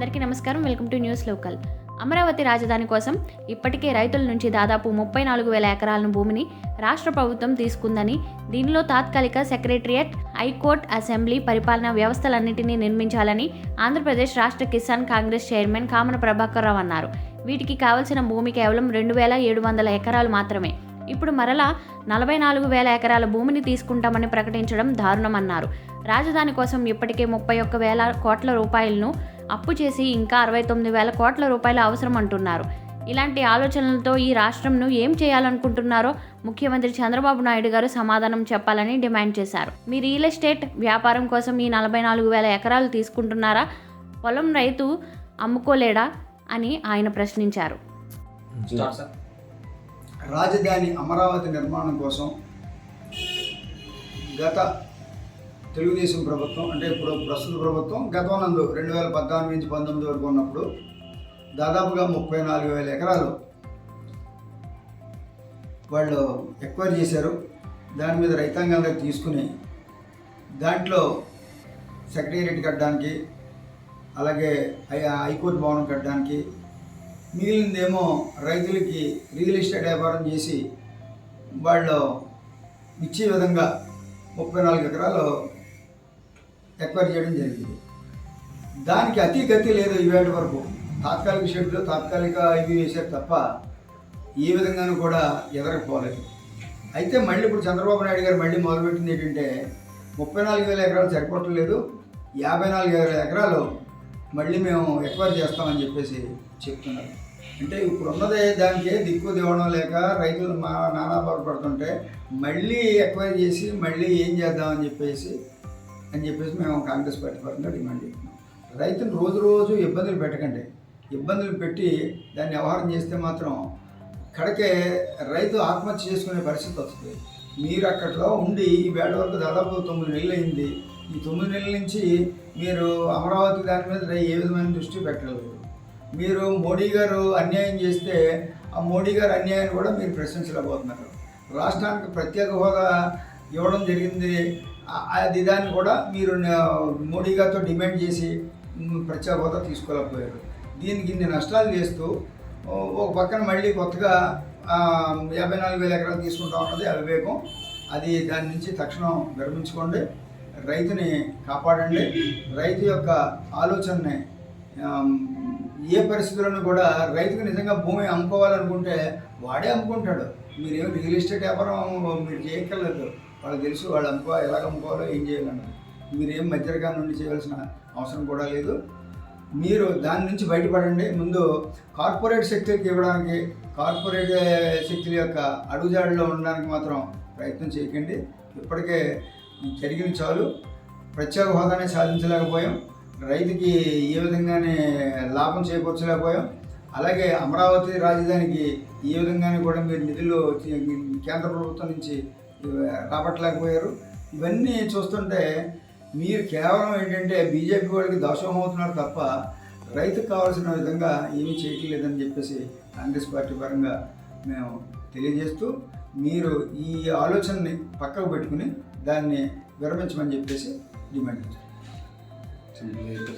నమస్కారం. Welcome to news local. Amaravati రాజధాని కోసం ఇప్పటికే రైతుల నుంచి దాదాపు ముప్పై నాలుగు వేల ఎకరాలను భూమిని రాష్ట్ర ప్రభుత్వం తీసుకుందని దీనిలో తాత్కాలిక సెక్రటరియట్ హైకోర్టు అసెంబ్లీ పరిపాలనా వ్యవస్థలన్నింటినీ నిర్మించాలని ఆంధ్రప్రదేశ్ రాష్ట్ర కిసాన్ కాంగ్రెస్ చైర్మన్ కామన ప్రభాకర్ రావు అన్నారు. వీటికి కావలసిన భూమి కేవలం రెండు వేల ఏడు వందల ఎకరాలు మాత్రమే. ఇప్పుడు మరలా నలభై నాలుగు వేల ఎకరాల భూమిని తీసుకుంటామని ప్రకటించడం దారుణమన్నారు. రాజధాని కోసం ఇప్పటికే ముప్పై ఒక్క వేల కోట్ల రూపాయలను అప్పు చేసి ఇంకా అరవై తొమ్మిది వేల కోట్ల రూపాయలు అవసరం అంటున్నారు. ఇలాంటి ఆలోచనలతో ఈ రాష్ట్రంను ఏం చేయాలనుకుంటున్నారో ముఖ్యమంత్రి చంద్రబాబు నాయుడు గారు సమాధానం చెప్పాలని డిమాండ్ చేశారు. మీ రియల్ ఎస్టేట్ వ్యాపారం కోసం ఈ నలభై నాలుగు వేల ఎకరాలు తీసుకుంటున్నారా? పొలం రైతు అమ్ముకోలేడా? అని ఆయన ప్రశ్నించారు. రాజధాని అమరావతి నిర్మాణం కోసం గత తెలుగుదేశం ప్రభుత్వం అంటే ఇప్పుడు ప్రస్తుత ప్రభుత్వం గతం రెండు వేల పద్నాలుగు నుంచి పంతొమ్మిది వరకు ఉన్నప్పుడు దాదాపుగా ముప్పై నాలుగు వేల ఎకరాలు వాళ్ళు ఎక్వైర్ చేశారు. దాని మీద రైతాంగం తీసుకుని దాంట్లో సెక్రటేరియట్ కట్టడానికి అలాగే హైకోర్టు భవనం కట్టడానికి మిగిలిందేమో రైతులకి రియల్ ఎస్టేట్ వ్యాపారం చేసి వాళ్ళు ఇచ్చే విధంగా ముప్పై నాలుగు ఎకరాలు ఎక్వైర్ చేయడం జరిగింది. దానికి అతి గతి లేదు ఈవేళ వరకు. తాత్కాలిక షెడ్లు తాత్కాలిక ఇవి వేశారు తప్ప ఏ విధంగానూ కూడా ఎదరకపోలేదు అయితే మళ్ళీ ఇప్పుడు చంద్రబాబు నాయుడు గారు మళ్ళీ మొదలుపెట్టింది ఏంటంటే ముప్పై నాలుగు వేల ఎకరాలు సరిపోవట్లేదు యాభై నాలుగు వేల ఎకరాలు మళ్ళీ మేము ఎక్వైర్ చేస్తామని చెప్పేసి చెప్తున్నారు. అంటే ఇప్పుడు ఉన్నదే దానికి దిక్కు దేవడం లేక రైతులు మా నానా బాధపడుతుంటే మళ్ళీ ఎక్వైర్ చేసి మళ్ళీ ఏం చేద్దామని చెప్పేసి అని చెప్పేసి మేము కాంగ్రెస్ పార్టీ పరంగా డిమాండ్ చేస్తున్నాం. రైతులు రోజు రోజు ఇబ్బందులు పెట్టకండి. ఇబ్బందులు పెట్టి దాన్ని వ్యవహారం చేస్తే మాత్రం కడకే రైతు ఆత్మహత్య చేసుకునే పరిస్థితి వస్తుంది. మీరు అక్కట్లో ఉండి ఈ వేళ వరకు దాదాపు తొమ్మిది నెలలు అయింది ఈ తొమ్మిది నెలల నుంచి మీరు అమరావతి దాని మీద ఏ విధమైన దృష్టి పెట్టలేదు. మీరు మోడీ గారు అన్యాయం చేస్తే ఆ మోడీ గారు అన్యాయాన్ని కూడా మీరు ప్రశ్నించలేకపోతున్నారు. రాష్ట్రానికి ప్రత్యేక హోదా ఇవ్వడం జరిగింది. అది దాన్ని కూడా మీరు మోడీ గారితో డిమాండ్ చేసి ప్రత్యేక హోదా తీసుకోలేకపోయారు. దీనికి ఇన్ని నష్టాలు చేస్తూ ఒక పక్కన మళ్ళీ కొత్తగా యాభై నాలుగు వేల ఎకరాలు తీసుకుంటాం అన్నది అవివేకం. అది దాని నుంచి తక్షణం విరమించుకోండి. రైతుని కాపాడండి. రైతు యొక్క ఆలోచనని ఏ పరిస్థితులను కూడా రైతుకు నిజంగా భూమి అమ్ముకోవాలనుకుంటే వాడే అమ్ముకుంటాడు. మీరేమి రియల్ ఎస్టేట్ వ్యాపారం మీరు చేయక్కర్లేదు. వాళ్ళకి తెలుసు వాళ్ళు అమ్ముకో ఎలాగ అమ్ముకోవాలో ఏం చేయాలన్నది. మీరేం మధ్యరకాల నుండి చేయవలసిన అవసరం కూడా లేదు. మీరు దాని నుంచి బయటపడండి. ముందు కార్పొరేట్ శక్తులకి ఇవ్వడానికి కార్పొరేట్ శక్తుల యొక్క అడుగుజాడలో ఉండడానికి మాత్రం ప్రయత్నం చేయకండి. ఇప్పటికే జరిగిన చాలు. ప్రత్యేక హోదానే సాధించలేకపోయాం. రైతుకి ఏ విధంగానే లాభం చేకూర్చలేకపోయాం. అలాగే అమరావతి రాజధానికి ఏ విధంగానే కూడా మీరు నిధులు కేంద్ర ప్రభుత్వం నుంచి రాబట్టలేకపోయారు. ఇవన్నీ చూస్తుంటే మీరు కేవలం ఏంటంటే బీజేపీ వాళ్ళకి దోషం అవుతున్నారు తప్ప రైతుకు కావాల్సిన విధంగా ఏమీ చేయట్లేదని చెప్పేసి కాంగ్రెస్ పార్టీ పరంగా మేము తెలియజేస్తూ మీరు ఈ ఆలోచనని పక్కకు పెట్టుకుని దాన్ని విరమించమని చెప్పేసి డిమాండ్ చేస్తాం